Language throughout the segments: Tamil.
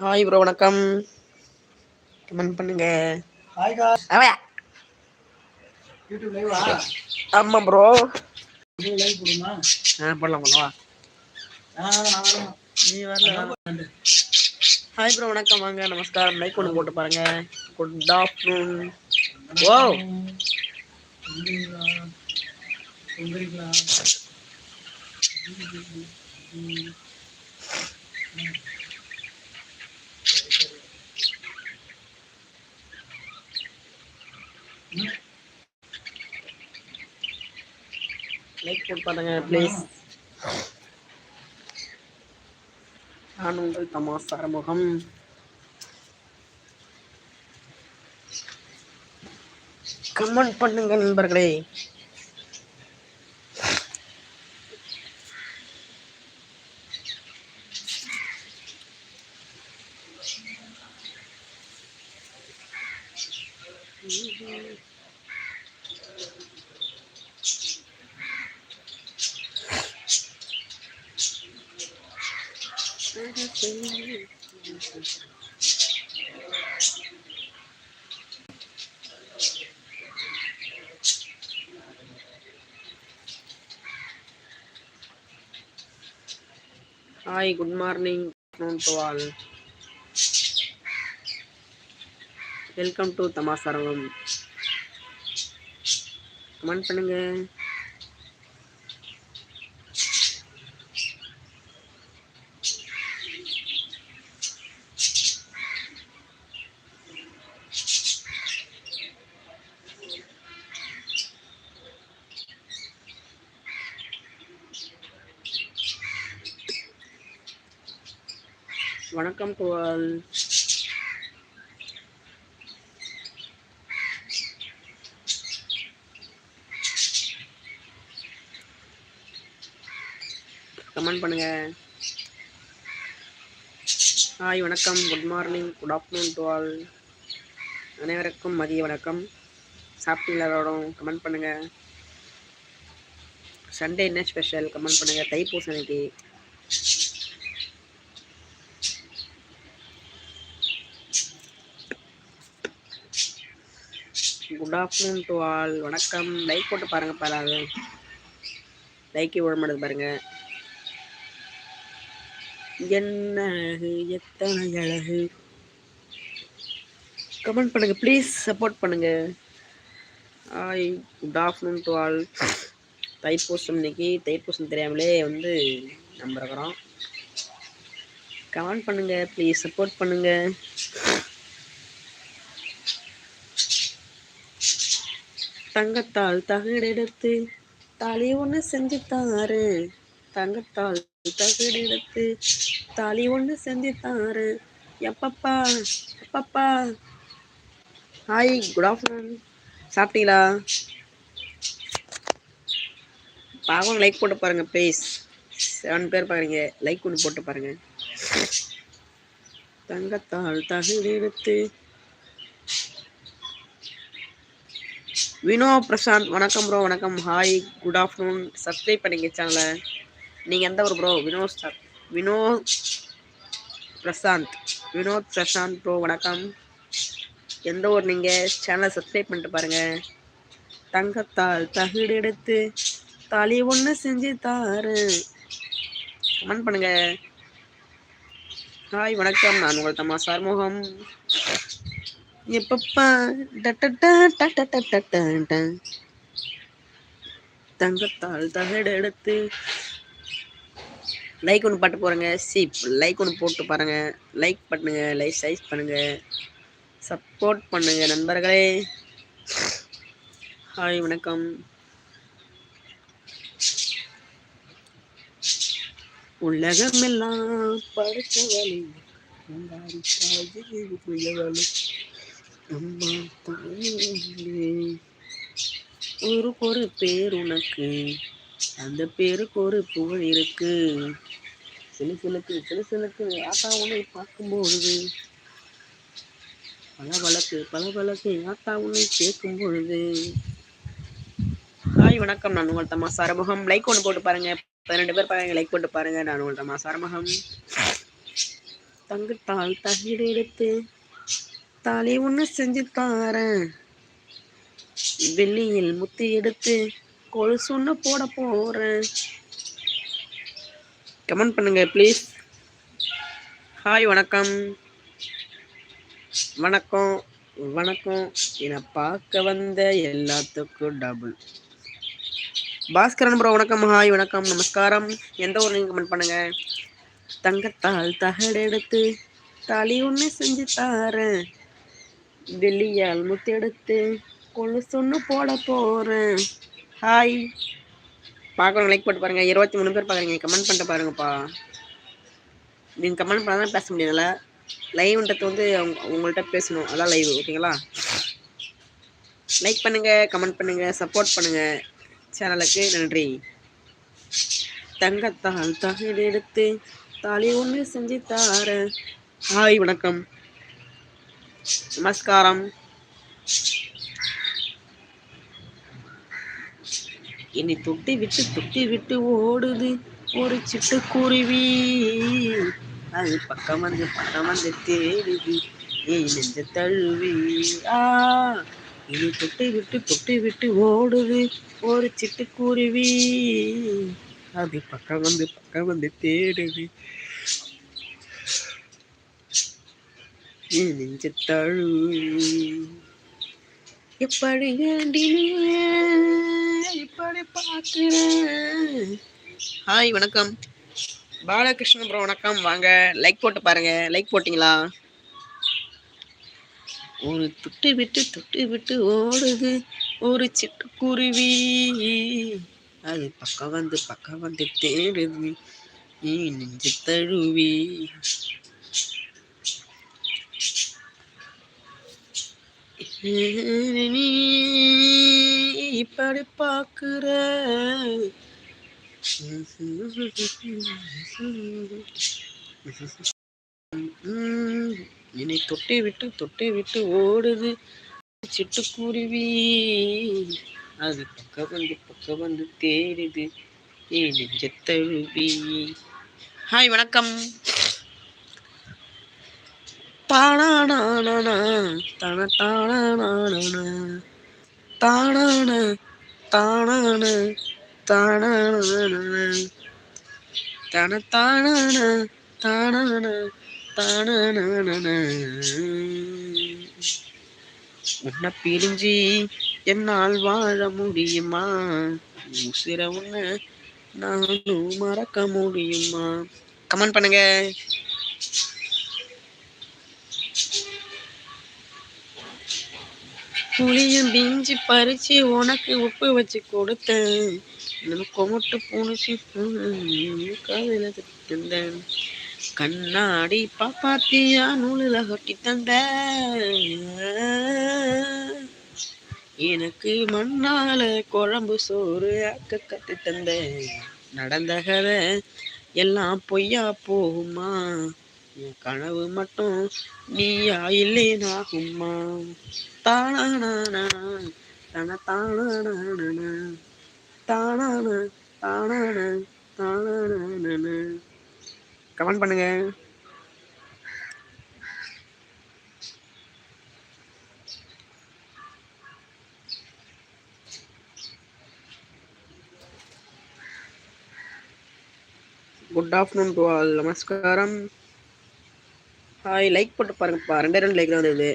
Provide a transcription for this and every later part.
ஹாய் ப்ரோ வணக்கம். கமெண்ட் பண்ணுங்க. ஹாய் காஸ் அவயா யூடியூப் லைவா ஆமா ப்ரோ லைவ் போடுமா? ஆ பண்ணலாம் பண்ணலாம் ஆ நான் வரேன். நீ வரல. ஹாய் ப்ரோ வணக்கம். வாங்க நமஸ்காரம். லைக் ஒன்று போட்டு பாருங்க. குட் ஆஃப்டர்நூன் ஓ சுந்தரிங்களா லைக் போட்டு பாருங்க ப்ளீஸ் நான் உங்கள் தமாஸ் அரமுகம் கமெண்ட் பண்ணுங்க நண்பர்களே. Hi good morning to all welcome to தமாசரவம் comment பண்ணுங்க. வணக்கம் டு ஆல் கமெண்ட் பண்ணுங்க. ஹாய் வணக்கம். Good morning good afternoon to all அனைவருக்கும் மதிய வணக்கம். சாப்பிட்டீங்களா எல்லாரும் கமெண்ட் பண்ணுங்க. சண்டே என்ன ஸ்பெஷல் கமெண்ட் பண்ணுங்க. இன்னைக்கு குட் ஆஃப்டர்நூன் டு ஆல் வணக்கம். லைக் போட்டு பாருங்க பாராது. லைக்கே விட மாட்டேது பாருங்க. என்ன அழகு எத்தனை அழகு. கமெண்ட் பண்ணுங்க ப்ளீஸ் சப்போர்ட் பண்ணுங்க. Hi good afternoon to all Thaipusam இன்னைக்கு. தைப்பூசம் தெரியாமலே வந்து நம்ம கமெண்ட் பண்ணுங்க ப்ளீஸ் சப்போர்ட் பண்ணுங்க. தங்கத்தால் தகடெடுத்து தாலி ஒன்று செஞ்சு தாரு தங்கத்தால் தகடெடுத்து தாலி ஒன்று செஞ்சு தாரு எப்பப்பா எப்பப்பா. ஹாய் குட் ஆஃப்டர்நூன் சாப்பிட்டீங்களா? பாவம் லைக் போட்டு பாருங்க ப்ளீஸ் செவன் பேர் பாருங்க லைக் ஒன்று போட்டு பாருங்க. தங்கத்தால் தகடெடுத்து வினோ பிரசாந்த் வணக்கம் ப்ரோ வணக்கம். ஹாய் குட் ஆஃப்டர்நூன் சப்ஸ்கிரைப் பண்ணிங்க சேனலை நீங்கள் எந்த ஒரு bro Vinod sir Vino Prashanth. Vinod Prashanth bro வணக்கம். எந்த ஊர் நீங்கள் சேனலை சப்ஸ்கிரைப் பண்ணிட்டு பாருங்கள் தங்கத்தால் தகுடு எடுத்து தலி ஒன்று செஞ்சு தாரு. கமெண்ட் பண்ணுங்கள் ஹாய் வணக்கம். நான் உங்கள் தம்மா சார்முகம். எப்பப்பா? தங்கத்தால் தகடு எடுத்து லைக் ஒன்று பாட்டு போகிறேங்க சீப் லைக் ஒன்று போட்டு பாருங்க. லைக் பண்ணுங்க. லைக் சைஸ் பண்ணுங்க. சப்போர்ட் பண்ணுங்க நண்பர்களே. ஹாய் வணக்கம். உலகமெல்லாம் படித்தவளே உண்டாடி அம்மா தாயே ஒரு ஒரு பேர் உனக்கு அந்த பேருக்கு ஒரு புகழ் இருக்கு. சில சிலுக்கு சில சிலுக்கு ஆத்தா உன்னை பார்க்கும்பொழுது பல வழக்கு பல வழக்கு ஆத்தா உன்னை கேட்கும் பொழுது ஹாய் வணக்கம். நான் உங்கள் தம்மா சரமுகம். லைக் ஒன்று போட்டு பாருங்க. பன்னெண்டு பேர் பாருங்க. லைக் போட்டு பாருங்க. நான் உங்கள் தம்மா சரமுகம். தங்கத்தால் தகிடு பார்த்தாலே தாலி ஒன்று செஞ்சு தாரேன். வெள்ளியில் முத்து எடுத்து கொலுசு ஒன்று போட போகிறேன் கமெண்ட் பண்ணுங்க ப்ளீஸ் ஹாய் வணக்கம். வணக்கம் வணக்கம். என்னை பார்க்க வந்த எல்லாத்துக்கும் டபுள் பாஸ்கரன் ப்ரோ வணக்கம். ஹாய் வணக்கம். நமஸ்காரம். எந்த ஊர் நீங்கள் கமெண்ட் பண்ணுங்க? தங்கத்தால் தகடு எடுத்து தாலி ஒன்று செஞ்சு தாரேன். வெள்ளியால் முத்தெடுத்து எடுத்து கொலுசு போட போகிறேன் ஹாய் பார்க்கணும் லைக் போட்டு பாருங்கள் இருபத்தி மூணு பேர் பார்க்குறீங்க. கமெண்ட் பண்ணிட்டு பாருங்கப்பா. நீங்கள் கமெண்ட் பண்ணால் தான் பேச முடியாதுல்ல லைவ்ன்றது வந்து அவங்க உங்கள்கிட்ட பேசணும். அதான் லைவ் ஓகேங்களா லைக் பண்ணுங்கள் கமெண்ட் பண்ணுங்கள் சப்போர்ட் பண்ணுங்கள் சேனலுக்கு நன்றி. தங்கத்தால் தகவல் எடுத்து தாலி ஒன்று செஞ்சு தார ஹாய் வணக்கம். நமஸ்காரம். என்னை தொட்டி விட்டு தொட்டி விட்டு ஓடுது. ஒரு சிட்டுக்குருவி அது பக்கம் வந்து பக்கம் வந்து தேடுது. ஏய் நெஞ்ச தழுவி. ஆ. என்னை தொட்டி விட்டு தொட்டி விட்டு ஓடுது. ஒரு சிட்டுக்குருவி அது பக்கம் வந்து பக்கம் வந்து தேடுது. ஏய் எப்படி இப்படி பார்க்கிறேன். ஹாய் வணக்கம். பாலகிருஷ்ணன் ப்ரோ வணக்கம். வாங்க லைக் போட்டு பாருங்க. லைக் போட்டிங்களா? ஒரு துட்டு விட்டு துட்டு விட்டு ஓடுது. ஒரு சிட்டுக்குருவி அது பக்கம் வந்து பக்கம் வந்து தேடுது. நீ நெஞ்சு தழுவி. நீ இப்படி பார்க்குற என்னை தொட்டை விட்டு தொட்டை விட்டு ஓடுது. சிட்டுக்குருவி. அது பக்கம் வந்து பக்கம் வந்து தேடுது. ஏ நெஞ்சத்தழுவி. ஹாய் வணக்கம். தானானானா தன தானானானா தானான தானான தானான தன தானான தானான தானான உன்னை பிரிஞ்சு என்னால் வாழ முடியுமா? உசிர உன்னை நானும் மறக்க முடியுமா? கமெண்ட் பண்ணுங்க. புளியும் பிஞ்சு பறிச்சு உனக்கு உப்பு வச்சு கொடுத்தேன். நம்ம கொமட்டு பூனிச்சு காதல தந்தேன் கண்ணாடி பாப்பாத்தியா நூலில் கட்டி தந்த எனக்கு மண்ணால குழம்பு சோறு ஆக்க கத்து தந்த நடந்த கதை எல்லாம் பொய்யா போகுமா? என் கனவு மட்டும் நீயா இல்லேனாகுமா தானானா தன தானானா தானான தானான தானான கமெண்ட் பண்ணுங்க. குட் ஆஃப்டர்நூன் டு ஆல் நமஸ்காரம். ஹாய் லைக் போட்டு பாருங்கப்பா ரெண்டே ரெண்டு லைக் தான் வந்தது.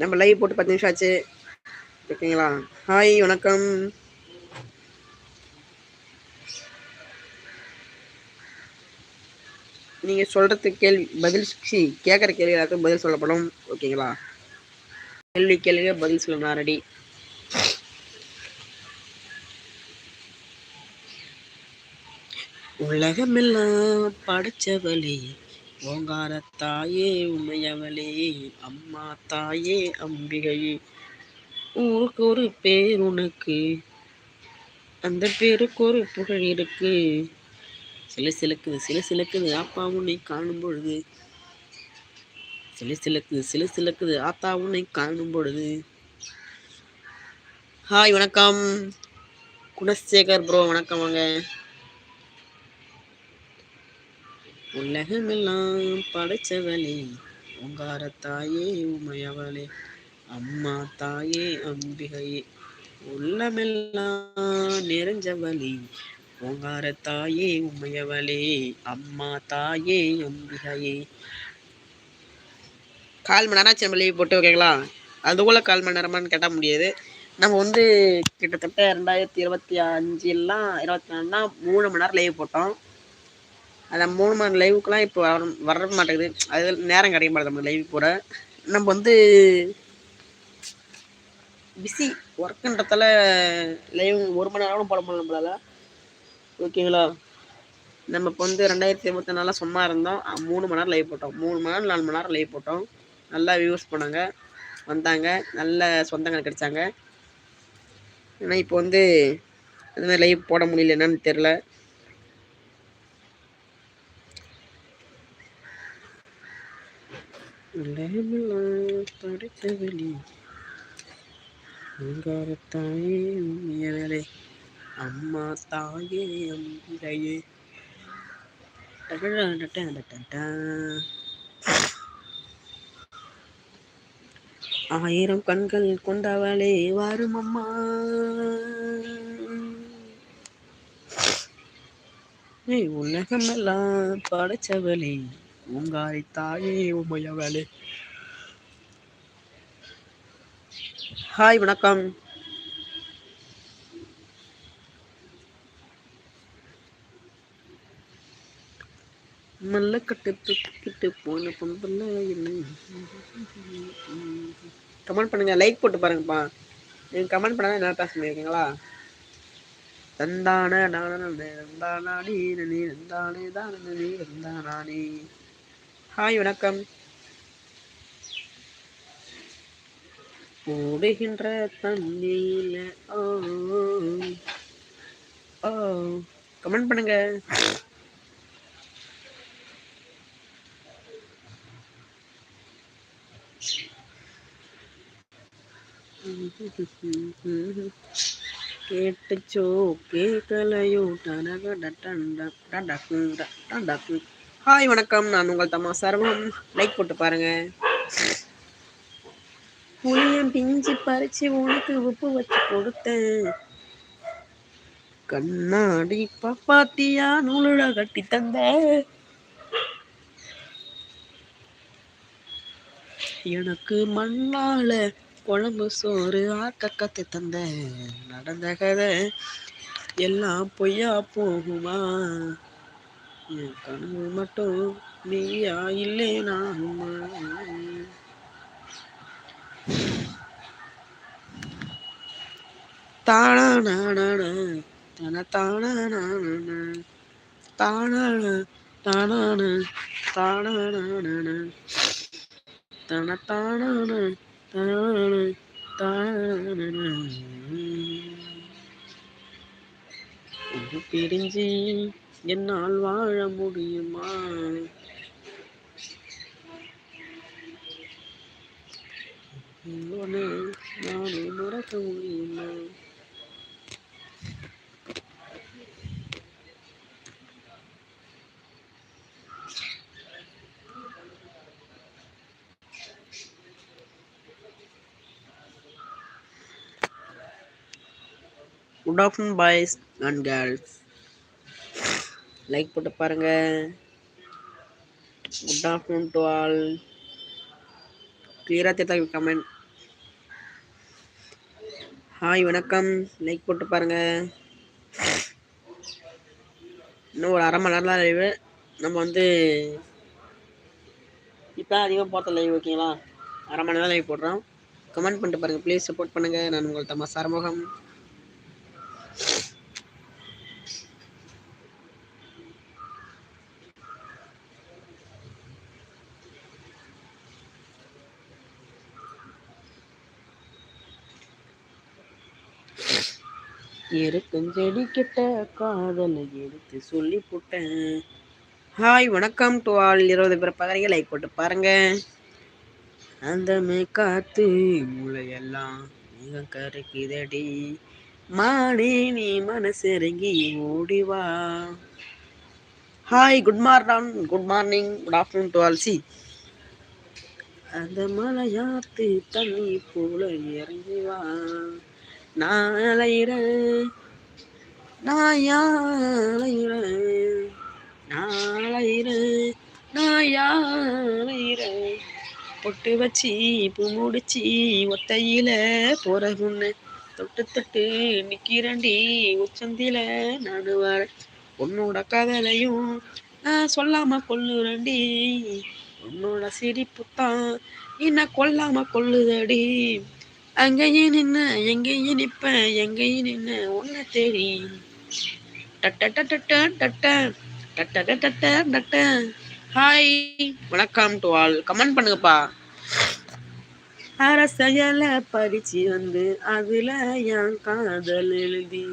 நம்ம லைவ் போட்டு பத்து நிமிஷம் ஆச்சு. ஓகேங்களா? ஹாய் வணக்கம். நீங்க சொல்றது கேள்வி பதில் சி கேட்குற கேள்வி எல்லாத்துக்கும் பதில் சொல்லப்படும். ஓகேங்களா? கேள்வி கேள்வியே பதில் சொல்லணும் ரெடி உலகமெல்லாம் படைச்சவளே. ஓங்கார தாயே உமையவளே அம்மா தாயே அம்பிகையே ஊருக்கு ஒரு பேர் உனக்கு அந்த பேருக்கு ஒரு புகழ் இருக்கு. சில சிலக்குது சில சிலக்குது அப்பா உன்னை காணும் பொழுது சில சிலக்குது சில சிலக்குது ஆத்தா உன்னை காணும் பொழுது ஹாய் வணக்கம். குணசேகர் ப்ரோ வணக்கம் வாங்க. உலகமெல்லாம் படைச்சவளே உங்கார தாயே உமையவளே அம்மா தாயே அம்பிகையே. உள்ளமெல்லாம் நிறைஞ்சவளே ஓங்கார தாயே உமையவளே அம்மா தாயே அம்பிகையே. கால் மணி நேரம் ஆச்சு நம்ம லீவ் போட்டு ஓகேங்களா அதுக்குள்ள கால் மணி நேரமான்னு கேட்ட முடியாது. நம்ம வந்து கிட்டத்தட்ட ரெண்டாயிரத்தி இருபத்தி அஞ்சுலாம் இருபத்தி நாலுனா மூணு மணி நேரம் லீவ் போட்டோம். அந்த மூணு மணி நேரம் லைவுக்குலாம் இப்போ வர வர மாட்டேங்குது. அது நேரம் கிடைக்க மாட்டேது நம்ம லைவ் போட நம்ம வந்து பிஸி ஒர்க்குன்றதால லைவ் ஒரு மணி நேரம் போட முடியல நம்மளால. ஓகேங்களா நம்ம இப்போ வந்து ரெண்டாயிரத்தி இருபத்தி நாலில் சும்மா இருந்தோம். மூணு மணி நேரம் லைவ் போட்டோம். மூணு மணி நேரம் நாலு மணி நேரம் லைவ் போட்டோம். நல்லா வியூஸ் பண்ணாங்க. வந்தாங்க. நல்ல சொந்தங்கள் கிடைச்சாங்க. ஆனால் இப்போ வந்து அதுமாதிரி லைவ் போட முடியல என்னன்னு தெரில படித்த வெளி. தாயே வேலை அம்மா தாயே அம்பிரையே ஆயிரம் கண்கள் கொண்டவளே வரும் அம்மா. உலகமெல்லாம் படைச்சவளே. உங்காரி தாயே உமையவளே. ஹாய் வணக்கம். மல்லக்கட்டு தூக்கிட்டு போன பொம்பல்ல என்ன? கமெண்ட் பண்ணுங்க. லைக் போட்டு பாருங்கப்பா. நீங்கள் கமெண்ட் பண்ணாதான் என்ன பேச முடியுங்களா தந்தான தந்தானி நீ தந்தானே தானே நீ தந்தானே ஹாய் வணக்கம். ஓடுகின்ற தண்ணியில ஓ கமெண்ட் பண்ணுங்க. கேட்டுச்சோ கேட்கலையோ டனக டண்டக்கு ஹாய் வணக்கம். நான் உங்கள் தம்மா சர்வம் லைக் போட்டு பாருங்க. புளியம் பிஞ்சு பறிச்சு உனக்கு உப்பு வச்சு கொடுத்தேன். கண்ணாடி பாப்பாத்தியா நூலுட கட்டி தந்த எனக்கு மண்ணால குழம்பு சோறு ஆக்க கத்து தந்த நடந்த கதை எல்லாம் பொய்யா போகுமா? என் கனவு மட்டும் நீயா இல்லை நான் தானா தானா தானா தானா தானா தன தானா என்னால் வாழ முடியுமா? நானே மறக்க முடியுமா? Good afternoon boys and girls like போட்டு பாருங்க. குட் ஆஃப்டர்நூன் டு ஆல் கிளியராக தேத்தா கமெண்ட் ஹாய் வணக்கம். லைக் போட்டு பாருங்க. இன்னும் ஒரு அரை மணி நேரம் தான் லைவு நம்ம வந்து இப்போ அதிகமாக பார்த்த லைவ் ஓகேங்களா அரை மணி நேரம் லைவ் போடுறோம். கமெண்ட் பண்ணிட்டு பாருங்கள் ப்ளீஸ் சப்போர்ட் பண்ணுங்கள் நான் உங்கள் தம்மா சரமுகம் இருக்கும் செடி கிட்ட காதலை எடுத்து சொல்லி போட்டேன். ஹாய் வணக்கம் டு ஆல் இருபது பேர் பகரிங்க லைக் போட்டு பாருங்க. அந்த காத்து மூளையெல்லாம் மிக கருக்குதடி மானே நீ மனசிறங்கி ஓடிவா hi good morning good morning good afternoon to all C அந்த மலையாத்து தண்ணி போல இறங்கி வா. நான் நான் யாழையிறேன் நாளையிறேன் நான் யாழையிறேன் பொட்டு வச்சு பூ முடிச்சு ஒத்தையில போறகுன்னு தொட்டு தொட்டு நிக்கிறண்டி உச்சந்தில நானு வர உன்னோட கதலையும் நான் சொல்லாம கொள்ளுறண்டி உன்னோட சிரிப்புத்தான் என்ன கொல்லாம கொள்ளுதடி அங்கேயும் நின்ன எங்கேயும் நிற்ப எங்கேயும் நின்ன உன்னை தேடி டட்ட டட்ட டட்ட டட்ட டட்ட டட்ட ஹாய் வணக்கம் டு ஆல் கமெண்ட் பண்ணுங்கப்பா அரசையல படிச்சு வந்து அதுல என் காதல் எழுதி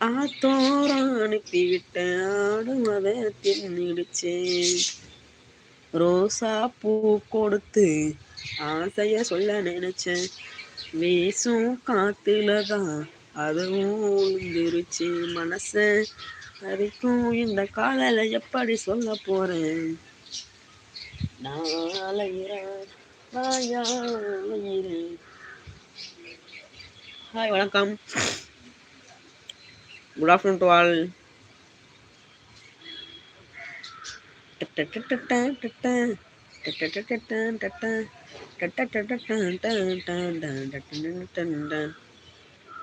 ஆத்தோரம் அனுப்பிவிட்ட ஆடும் அதை தின்னுடுச்சேன் ரோசா பூ கொடுத்து ஆசைய சொல்ல நினைச்சேன் வீசும் காத்துலதான் அதுவும் உளுந்துருச்சு மனச அதுக்கும் இந்த காதலை எப்படி சொல்ல போறேன் நான் அலைகிறேன் ஹாய் வணக்கம் குட் ஆஃப்டர்நூன் டு ஆல்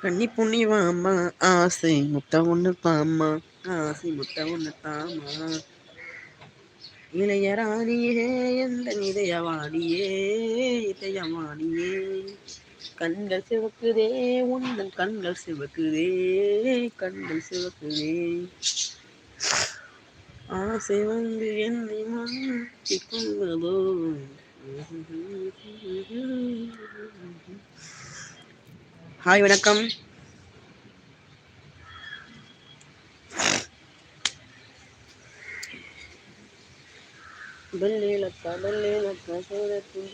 கன்னி புண்ணி வாமா ஆசை முத்த ஒண்ணு பாமா ஆசை முத்த ஒண்ணு தாமா. இளையராணியே எந்த இதயவாணியே இதயவாணியே. கண்கள் சிவக்குதே உந்தன் கண்கள் சிவக்குதே கண்கள் சிவக்குதே. ஆசை வந்து என்னை மாற்றிக் கொள்வதோ ஹாய் வணக்கம் பல்லேலக்கா பல்லேலக்கா சோதத்தின்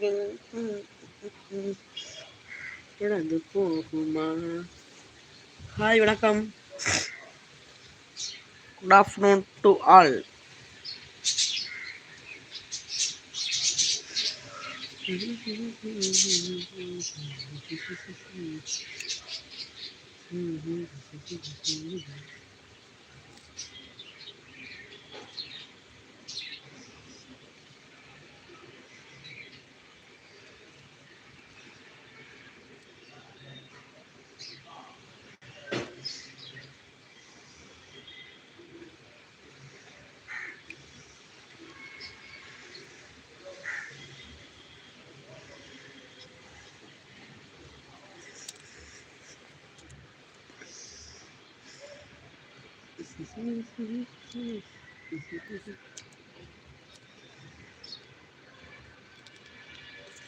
கிடந்து போகுமா கிடந்து போகுமா? ஹாய் வணக்கம். Good afternoon to all di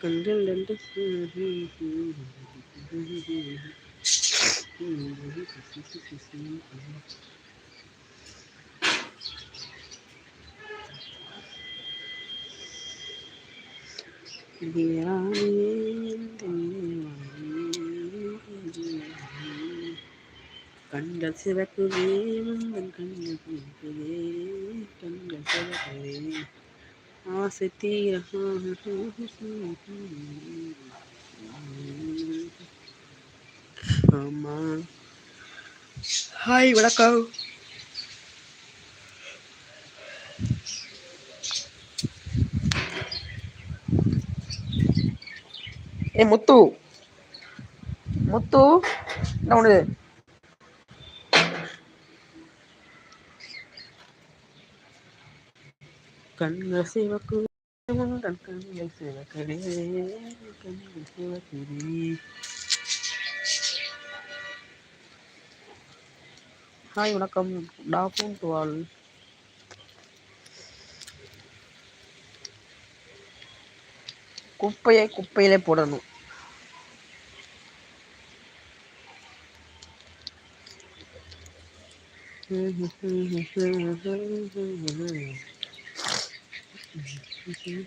kendel dan tuh கண்கள் சிவக்குதே உந்தன் கண்கள் சிவக்குதே கண்கள் சிவக்குதே ஆசை தீர ஆமா ஹாய் வணக்கம் ஏ முத்து முத்து என்ன ஒன்று கண்ண சிவக்கு உங்கள் கண்ணில் சிவக்கடே கண்ணில் சிவக்கிரி. ஹாய் வணக்கம். Afternoon to all. குப்பையை குப்பையிலே போடணும். Mm-hmm. Thank you.